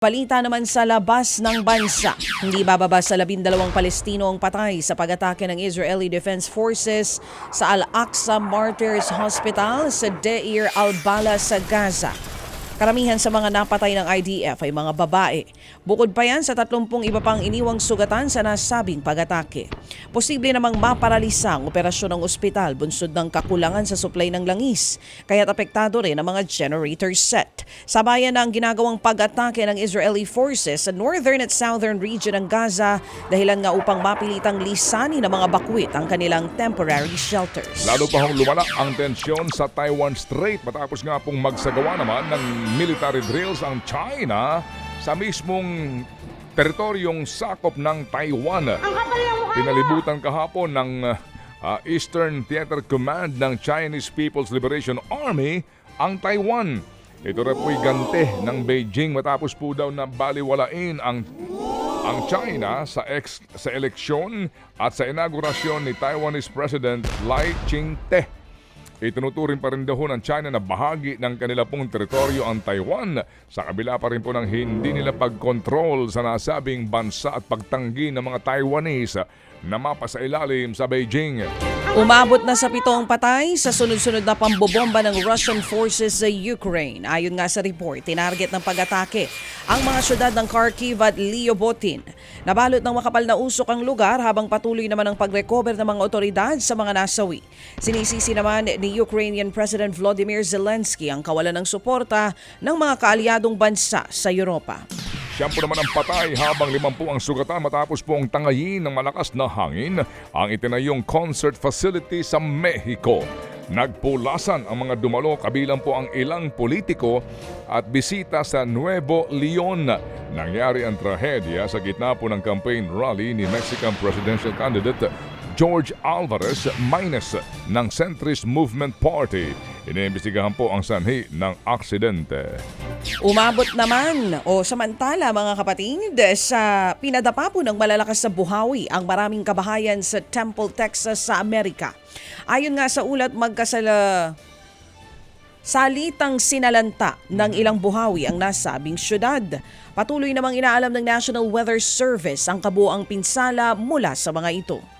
Balita naman sa labas ng bansa. Hindi bababa sa labindalawang Palestino ang patay sa pag-atake ng Israeli Defense Forces sa Al-Aqsa Martyrs Hospital sa Deir al-Bala sa Gaza. Karamihan sa mga napatay ng IDF ay mga babae. Bukod pa yan sa 30 iba pang iniwang sugatan sa nasabing pag-atake. Posible namang maparalisa ang operasyon ng ospital bunsod ng kakulangan sa supply ng langis, kaya't apektado rin ang mga generator set. Sabayan na ang ginagawang pag-atake ng Israeli forces sa northern at southern region ng Gaza dahilan nga upang mapilitang lisani ng mga bakwit ang kanilang temporary shelters. Lalo pa hong lumala ang tensyon sa Taiwan Strait matapos nga pong magsagawa naman ng military drills ang China sa mismong teritoryong sakop ng Taiwan. Pinalibutan kahapon ng uh, Eastern Theater Command ng Chinese People's Liberation Army ang Taiwan. Ito rin po'y gante ng Beijing matapos po daw na baliwalain ang ang China sa ex, sa eleksyon at sa inaugurasyon ni Taiwanese President Lai Ching-te. Itinuturing pa rin daw ng China na bahagi ng kanila pong teritoryo ang Taiwan sa kabila pa rin po ng hindi nila pagkontrol sa nasabing bansa at pagtanggi ng mga Taiwanese na mapasa ilalim sa Beijing. Umabot na sa pitong patay sa sunod-sunod na pambobomba ng Russian forces sa Ukraine. Ayon nga sa report, tinarget ng pag-atake ang mga syudad ng Kharkiv at Lyobotin. Nabalot ng makapal na usok ang lugar habang patuloy naman ang pag-recover ng mga otoridad sa mga nasawi. Sinisisi naman ni Ukrainian President Volodymyr Zelensky ang kawalan ng suporta ng mga kaalyadong bansa sa Europa. Siyam po naman ang patay habang limampu ang sugatan matapos po ang tangayin ng malakas na hangin ang itinayong concert facility sa Mexico. Nagpulasan ang mga dumalo kabilang po ang ilang politiko at bisita sa Nuevo Leon. Nangyari ang trahedya sa gitna po ng campaign rally ni Mexican presidential candidate George Alvarez minus ng Centrist Movement Party. Iniimbestigahan po ang sanhi ng aksidente. Umabot naman o samantala mga kapatid sa pinadapa po ng malalakas na buhawi ang maraming kabahayan sa Temple, Texas sa Amerika. Ayon nga sa ulat magkasala Salitang sinalanta ng ilang buhawi ang nasabing syudad. Patuloy namang inaalam ng National Weather Service ang kabuang pinsala mula sa mga ito.